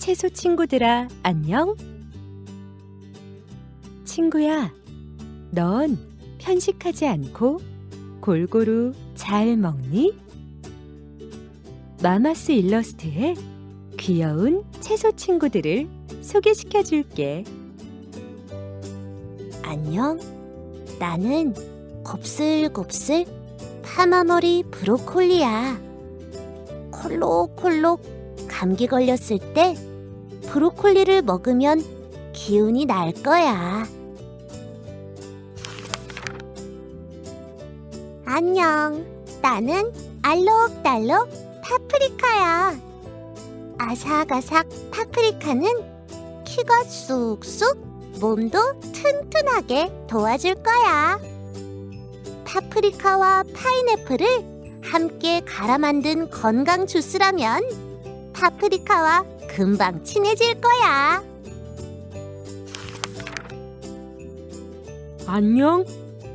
채소 친구들아, 안녕? 친구야, 넌 편식하지 않고 골고루 잘 먹니? 마마스 일러스트에 귀여운 채소 친구들을 소개시켜 줄게. 안녕. 나는 곱슬곱슬 파마머리 브로콜리야. 콜록콜록 감기 걸렸을 때 브로콜리를 먹으면 기운이 날 거야. 안녕. 나는 알록달록 파프리카야. 아삭아삭 파프리카는 키가 쑥쑥 몸도 튼튼하게 도와줄 거야. 파프리카와 파인애플을 함께 갈아 만든 건강 주스라면 파프리카와 금방 친해질 거야. 안녕.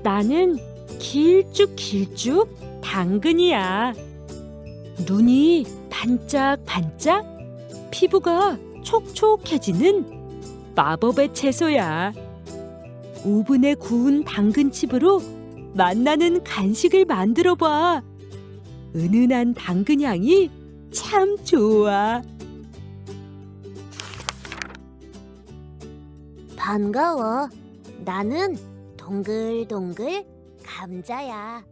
나는 길쭉 길쭉 당근이야. 눈이 반짝반짝, 피부가 촉촉해지는 마법의 채소야. 오븐에 구운 당근칩으로 만나는 간식을 만들어 봐. 은은한 당근 향이 참 좋아. 반가워. 나는 동글동글 감자야.